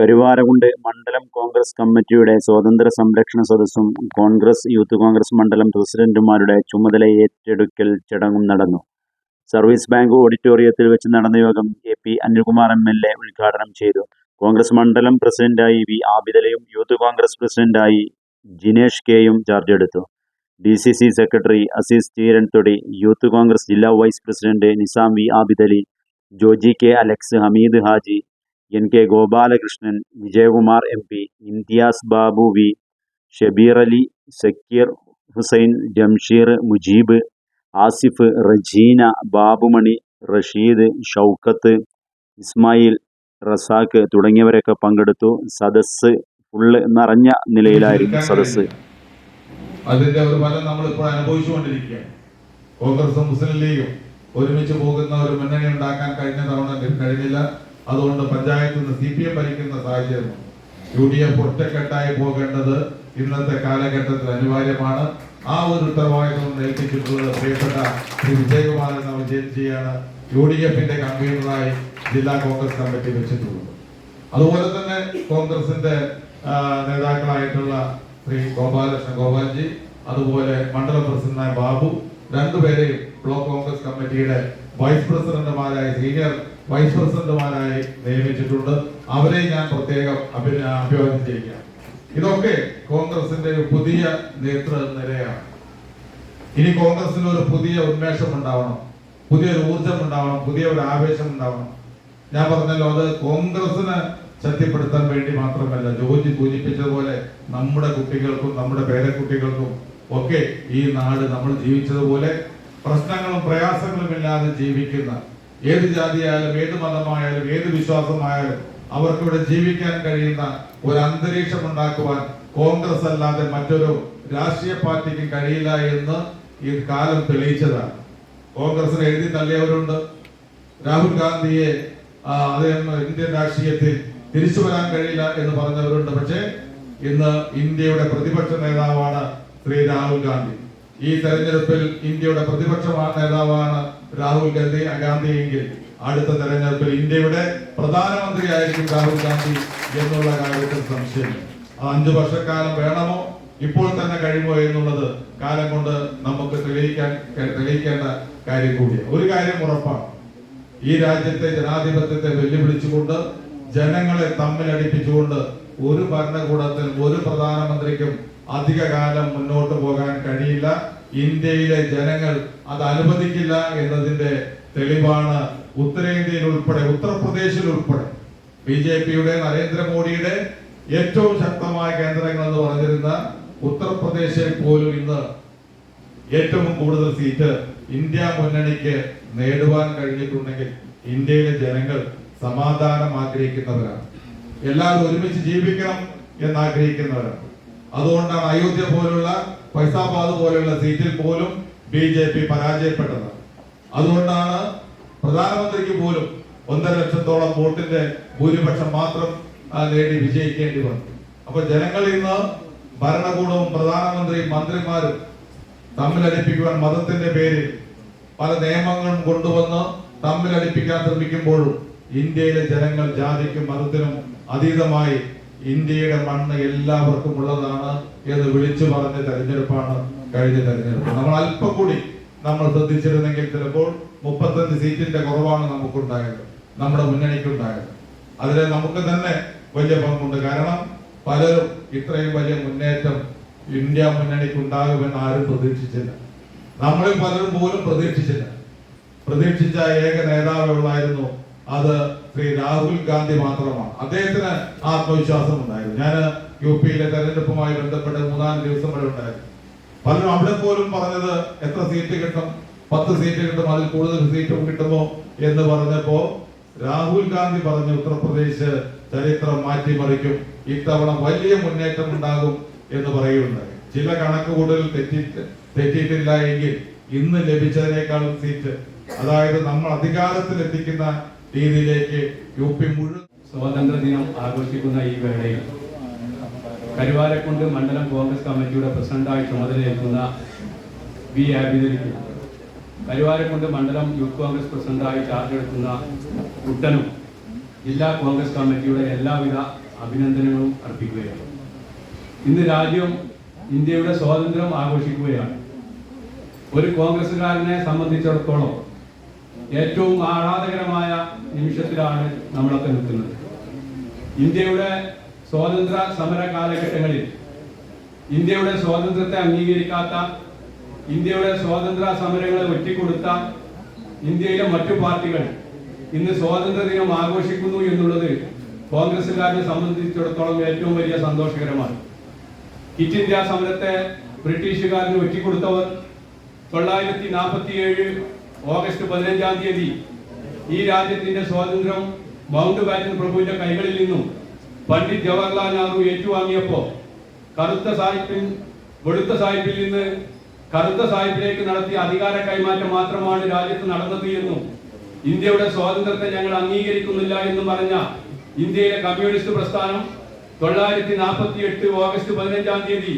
കരുവാരകുണ്ട് മണ്ഡലം കോൺഗ്രസ് കമ്മിറ്റിയുടെ സ്വാതന്ത്ര്യ സംരക്ഷണ സദസ്സും കോൺഗ്രസ് യൂത്ത് കോൺഗ്രസ് മണ്ഡലം പ്രസിഡന്റുമാരുടെ ചുമതല ഏറ്റെടുക്കൽ ചടങ്ങും നടന്നു. സർവീസ് ബാങ്ക് ഓഡിറ്റോറിയത്തിൽ വെച്ച് നടന്ന യോഗം A P Anilkumar M L A ഉദ്ഘാടനം ചെയ്തു. കോൺഗ്രസ് മണ്ഡലം പ്രസിഡന്റായി വി ആബിദലയും യൂത്ത് കോൺഗ്രസ് പ്രസിഡന്റായി ജിനേഷ് കെയും ചാർജ് എടുത്തു. D C C secretary Aziz Cheeranthodi youth Congress ജില്ലാ vice president Nizam V Abidali Joji K Alex Hameed Haji N K Gopalakrishnan Vijayakumar M P Imtiyas Babu V Shabeer Ali Sakkeer Hussain Jamsheer Mujeeb Asif Rajeena Babumani Rasheed Shoukath Ismail Razak തുടങ്ങിയവരൊക്കെ പങ്കെടുത്തു. സദസ്സ് full നിറഞ്ഞ നിലയിലായിരുന്നു സദസ്സ്. അതിന്റെ ഒരു ഫലം നമ്മൾ ഇപ്പോൾ അനുഭവിച്ചുകൊണ്ടിരിക്കുകയാണ്. കോൺഗ്രസും മുസ്ലിം ലീഗും ഒരുമിച്ച് പോകുന്ന ഒരു മുന്നണി ഉണ്ടാക്കാൻ കഴിഞ്ഞ തവണ കഴിഞ്ഞില്ല. അതുകൊണ്ട് പഞ്ചായത്തിൽ നിന്ന് സി പി എം ഭരിക്കുന്ന സാഹചര്യമാണ് യു ഡി എഫ് ഒറ്റക്കെട്ടായി പോകേണ്ടത് ഇന്നത്തെ കാലഘട്ടത്തിൽ അനിവാര്യമാണ്. ആ ഒരു ഉത്തരവാദിത്വം ഏൽപ്പിച്ചിട്ടുള്ളത് പ്രിയപ്പെട്ട ശ്രീ വിജയകുമാർ എന്ന വിജയജിയാണ് യു ഡി എഫിന്റെ കൺവീനറായി ജില്ലാ കോൺഗ്രസ് കമ്മിറ്റി വെച്ചിട്ടുള്ളത്. അതുപോലെ തന്നെ കോൺഗ്രസിന്റെ നേതാക്കളായിട്ടുള്ള ശ്രീ ഗോപാലകൃഷ്ണൻ ഗോപാൽജി അതുപോലെ മണ്ഡലം പ്രസിഡന്റായ ബാബു രണ്ടുപേരെയും ബ്ലോക്ക് കോൺഗ്രസ് കമ്മിറ്റിയുടെ വൈസ് പ്രസിഡന്റുമാരായി സീനിയർ വൈസ് പ്രസിഡന്റുമാരായി നിയമിച്ചിട്ടുണ്ട്. അവരെ ഞാൻ പ്രത്യേകം അഭി- അഭിവാദ്യം ചെയ്യുകയാണ്. ഇതൊക്കെ കോൺഗ്രസിന്റെ ഒരു പുതിയ നേതൃനിരയാണ്. ഇനി കോൺഗ്രസിന് ഒരു പുതിയ ഉന്മേഷം ഉണ്ടാവണം. പുതിയൊരു ഊർജം ഉണ്ടാവണം. പുതിയ ഒരു ആവേശം ഉണ്ടാവണം. ഞാൻ പറഞ്ഞല്ലോ അത് കോൺഗ്രസിന് ശക്തിപ്പെടുത്താൻ വേണ്ടി മാത്രമല്ല ജോജി സൂചിപ്പിച്ചതുപോലെ നമ്മുടെ കുട്ടികൾക്കും നമ്മുടെ പേരക്കുട്ടികൾക്കും ഒക്കെ ഈ നാട് നമ്മൾ ജീവിച്ചതുപോലെ പ്രശ്നങ്ങളും പ്രയാസങ്ങളും ഇല്ലാതെ ജീവിക്കുന്ന ഏത് ജാതിയായാലും ഏത് മതമായാലും ഏത് വിശ്വാസമായാലും അവർക്കിവിടെ ജീവിക്കാൻ കഴിയുന്ന ഒരു അന്തരീക്ഷം ഉണ്ടാക്കുവാൻ കോൺഗ്രസ് അല്ലാതെ മറ്റൊരു രാഷ്ട്രീയ പാർട്ടിക്ക് കഴിയില്ല എന്ന് ഈ കാലം തെളിയിച്ചതാണ്. കോൺഗ്രസിനെ എഴുതി തള്ളിയവരുണ്ട്. രാഹുൽ ഗാന്ധിയെ അദ്ദേഹം ഇന്ത്യൻ രാഷ്ട്രീയത്തിൽ തിരിച്ചു വരാൻ കഴിയില്ല എന്ന് പറഞ്ഞവരുണ്ട്. പക്ഷേ ഇന്ന് ഇന്ത്യയുടെ പ്രതിപക്ഷ നേതാവാണ് ശ്രീ രാഹുൽ ഗാന്ധി. ഈ തെരഞ്ഞെടുപ്പിൽ ഇന്ത്യയുടെ പ്രതിപക്ഷ നേതാവാണ് രാഹുൽ ഗാന്ധി ഗാന്ധിയെങ്കിൽ അടുത്ത തെരഞ്ഞെടുപ്പിൽ ഇന്ത്യയുടെ പ്രധാനമന്ത്രിയായിരിക്കും രാഹുൽ ഗാന്ധി എന്നുള്ള കാര്യത്തിൽ സംശയം. അഞ്ചു വർഷക്കാലം വേണമോ? ഇപ്പോൾ തന്നെ കഴിയുമോ എന്നുള്ളത് കാലം കൊണ്ട് നമുക്ക് തെളിയിക്കാൻ തെളിയിക്കേണ്ട കാര്യം കൂടിയാണ്. ഒരു കാര്യം ഉറപ്പാണ്. ഈ രാജ്യത്തെ ജനാധിപത്യത്തെ വെല്ലുവിളിച്ചുകൊണ്ട് ജനങ്ങളെ തമ്മിലടിപ്പിച്ചുകൊണ്ട് ഒരു ഭരണകൂടത്തിനും ഒരു പ്രധാനമന്ത്രിക്കും അധിക കാലം മുന്നോട്ട് പോകാൻ കഴിയില്ല. ഇന്ത്യയിലെ ജനങ്ങൾ അത് അനുവദിക്കില്ല എന്നതിന്റെ തെളിവാണ് ഉത്തരേന്ത്യയിൽ ഉൾപ്പെടെ ഉത്തർപ്രദേശിൽ ഉൾപ്പെടെ. ബി ജെ പിയുടെ നരേന്ദ്രമോദിയുടെ ഏറ്റവും ശക്തമായ കേന്ദ്രങ്ങൾ എന്ന് പറഞ്ഞിരുന്ന ഉത്തർപ്രദേശിൽ പോലും ഇന്ന് ഏറ്റവും കൂടുതൽ സീറ്റ് ഇന്ത്യ മുന്നണിക്ക് നേടുവാൻ കഴിഞ്ഞിട്ടുണ്ടെങ്കിൽ ഇന്ത്യയിലെ ജനങ്ങൾ സമാധാനം ആഗ്രഹിക്കുന്നവരാണ്. എല്ലാവരും ഒരുമിച്ച് ജീവിക്കണം എന്ന് ആഗ്രഹിക്കുന്നവരാണ് അതുകൊണ്ടാണ് അയോധ്യ പോലുള്ള ഫൈസാബാദ് പോലുള്ള സീറ്റിൽ പോലും ബി ജെ പി പരാജയപ്പെട്ടത്. അതുകൊണ്ടാണ് പ്രധാനമന്ത്രിക്ക് പോലും ഒന്നര ലക്ഷത്തോളം വോട്ടിന്റെ ഭൂരിപക്ഷം മാത്രം നേടി വിജയിക്കേണ്ടി വന്നു. അപ്പൊ ജനങ്ങൾ ഇന്ന് ഭരണകൂടവും പ്രധാനമന്ത്രിയും മന്ത്രിമാരും തമ്മിലടിപ്പിക്കുവാൻ മതത്തിന്റെ പേരിൽ പല നിയമങ്ങളും കൊണ്ടുവന്ന് തമ്മിലടിപ്പിക്കാൻ ശ്രമിക്കുമ്പോഴും ഇന്ത്യയിലെ ജനങ്ങൾ ജാതിക്കും മതത്തിനും അതീതമായി ഇന്ത്യയുടെ മണ്ണ് എല്ലാവർക്കും ഉള്ളതാണ് എന്ന് വിളിച്ചു പറഞ്ഞ തെരഞ്ഞെടുപ്പാണ് കഴിഞ്ഞ തെരഞ്ഞെടുപ്പ്. നമ്മൾ അല്പം കൂടി നമ്മൾ ശ്രദ്ധിച്ചിരുന്നെങ്കിൽ ചിലപ്പോൾ മുപ്പത്തഞ്ച് സീറ്റിന്റെ കുറവാണ് നമുക്കുണ്ടായത് നമ്മുടെ മുന്നണിക്കുണ്ടായത്. അതിൽ നമുക്ക് തന്നെ വലിയ പങ്കുണ്ട്. കാരണം പലരും ഇത്രയും വലിയ മുന്നേറ്റം ഇന്ത്യ മുന്നണിക്ക് ഉണ്ടാകുമെന്ന് ആരും പ്രതീക്ഷിച്ചില്ല. നമ്മളിൽ പലരും പോലും പ്രതീക്ഷിച്ചില്ല. പ്രതീക്ഷിച്ച ഏക നേതാവുകളായിരുന്നു അത് ശ്രീ രാഹുൽ ഗാന്ധി മാത്രമാണ്. അദ്ദേഹത്തിന് ആത്മവിശ്വാസം ഉണ്ടായിരുന്നു ഞാൻ യു പിയിലെ തെരഞ്ഞെടുപ്പുമായി ബന്ധപ്പെട്ട് മൂന്നാൽ ദിവസം വരെ ഉണ്ടായിരുന്നു. പലരും അവിടെ പോലും പറഞ്ഞത് എത്ര സീറ്റ് കിട്ടും? പത്ത് സീറ്റ് കിട്ടും? അതിൽ കൂടുതൽ സീറ്റും കിട്ടുമോ എന്ന് പറഞ്ഞപ്പോ രാഹുൽ ഗാന്ധി പറഞ്ഞു ഉത്തർപ്രദേശ് ചരിത്രം മാറ്റിമറിക്കും. ഇത്തവണ വലിയ മുന്നേറ്റം ഉണ്ടാകും എന്ന് പറയുകയുണ്ടായി ചില കണക്ക് കൂടുതൽ തെറ്റി തെറ്റിയിട്ടില്ല എങ്കിൽ ഇന്ന് ലഭിച്ചതിനേക്കാളും സീറ്റ്. അതായത് നമ്മൾ അധികാരത്തിൽ എത്തിക്കുന്ന രീതിയിലേക്ക് യു പി മുഴുവൻ സ്വാതന്ത്ര്യ ദിനം ആഘോഷിക്കുന്ന ഈ വേളയിൽ കരുവാരക്കുണ്ട് മണ്ഡലം കോൺഗ്രസ് കമ്മിറ്റിയുടെ പ്രസിഡന്റായി ചുമതലയേൽക്കുന്ന വി ആബിദലിക്ക് കരുവാരക്കുണ്ട് മണ്ഡലം യൂത്ത് കോൺഗ്രസ് പ്രസിഡന്റായി ചാർജ് എടുക്കുന്ന കുട്ടനും ജില്ലാ കോൺഗ്രസ് കമ്മിറ്റിയുടെ എല്ലാവിധ അഭിനന്ദനങ്ങളും അർപ്പിക്കുകയാണ്. ഇന്ന് രാജ്യം ഇന്ത്യയുടെ സ്വാതന്ത്ര്യം ആഘോഷിക്കുകയാണ്. ഒരു കോൺഗ്രസ്സുകാരനെ സംബന്ധിച്ചിടത്തോളം ഏറ്റവും ആഹ്ലാദകരമായ നിമിഷത്തിലാണ് നമ്മളൊക്കെ നിൽക്കുന്നത്. ഇന്ത്യയുടെ സ്വാതന്ത്ര്യ സമര കാലഘട്ടങ്ങളിൽ ഇന്ത്യയുടെ സ്വാതന്ത്ര്യത്തെ അംഗീകരിക്കാത്ത ഇന്ത്യയുടെ സ്വാതന്ത്ര്യ സമരങ്ങളെ ഒറ്റിക്കൊടുത്ത ഇന്ത്യയിലെ മറ്റു പാർട്ടികൾ ഇന്ന് സ്വാതന്ത്ര്യ ദിനം ആഘോഷിക്കുന്നു എന്നുള്ളത് കോൺഗ്രസുകാരനെ സംബന്ധിച്ചിടത്തോളം ഏറ്റവും വലിയ സന്തോഷകരമാണ്. കിറ്റ് ഇന്ത്യ സമരത്തെ ബ്രിട്ടീഷുകാരന് ഒറ്റിക്കൊടുത്തവർ തൊള്ളായിരത്തി നാൽപ്പത്തി ഏഴ് ഓഗസ്റ്റ് പതിനഞ്ചാം തീയതി ഈ രാജ്യത്തിന്റെ സ്വാതന്ത്ര്യം മൗണ്ട് ബാറ്റൻ പ്രഭുവിന്റെ കൈകളിൽ നിന്നും പണ്ഡിറ്റ് ജവഹർലാൽ നെഹ്റു ഏറ്റുവാങ്ങിയപ്പോ കറുത്ത സാഹിബിൻ വെളുത്ത സാഹിബിൽ നിന്ന് കറുത്ത സാഹിബിലേക്ക് നടത്തിയ അധികാര കൈമാറ്റം മാത്രമാണ് രാജ്യത്ത് നടന്നത് എന്നും ഇന്ത്യയുടെ സ്വാതന്ത്ര്യത്തെ ഞങ്ങൾ അംഗീകരിക്കുന്നില്ല എന്നും പറഞ്ഞ ഇന്ത്യയിലെ കമ്മ്യൂണിസ്റ്റ് പ്രസ്ഥാനം തൊള്ളായിരത്തി നാൽപ്പത്തി എട്ട് ഓഗസ്റ്റ് പതിനഞ്ചാം തീയതി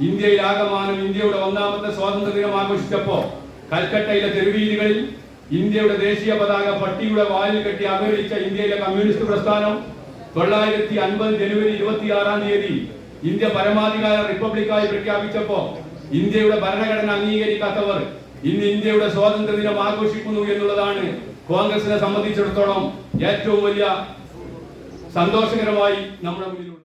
ഇന്ത്യയിലാകമാനം ഇന്ത്യയുടെ ഒന്നാമത്തെ സ്വാതന്ത്ര്യ ദിനം ആഘോഷിച്ചപ്പോ കൽക്കട്ടയിലെ തെരുവീതികളിൽ ഇന്ത്യയുടെ ദേശീയ പതാക പട്ടിയുടെ വാലിൽ കെട്ടി അപഹരിച്ച ഇന്ത്യയിലെ കമ്മ്യൂണിസ്റ്റ് പ്രസ്ഥാനം തൊള്ളായിരത്തി അൻപത് ജനുവരി ഇരുപത്തിയാറാം തീയതി ഇന്ത്യ പരമാധികാര റിപ്പബ്ലിക്കായി പ്രഖ്യാപിച്ചപ്പോ ഇന്ത്യയുടെ ഭരണഘടന അംഗീകരിക്കാത്തവർ ഇന്ന് ഇന്ത്യയുടെ സ്വാതന്ത്ര്യ ദിനം ആഘോഷിക്കുന്നു എന്നുള്ളതാണ് കോൺഗ്രസിനെ സംബന്ധിച്ചിടത്തോളം ഏറ്റവും വലിയ സന്തോഷകരമായി നമ്മുടെ മുന്നിലുള്ളത്.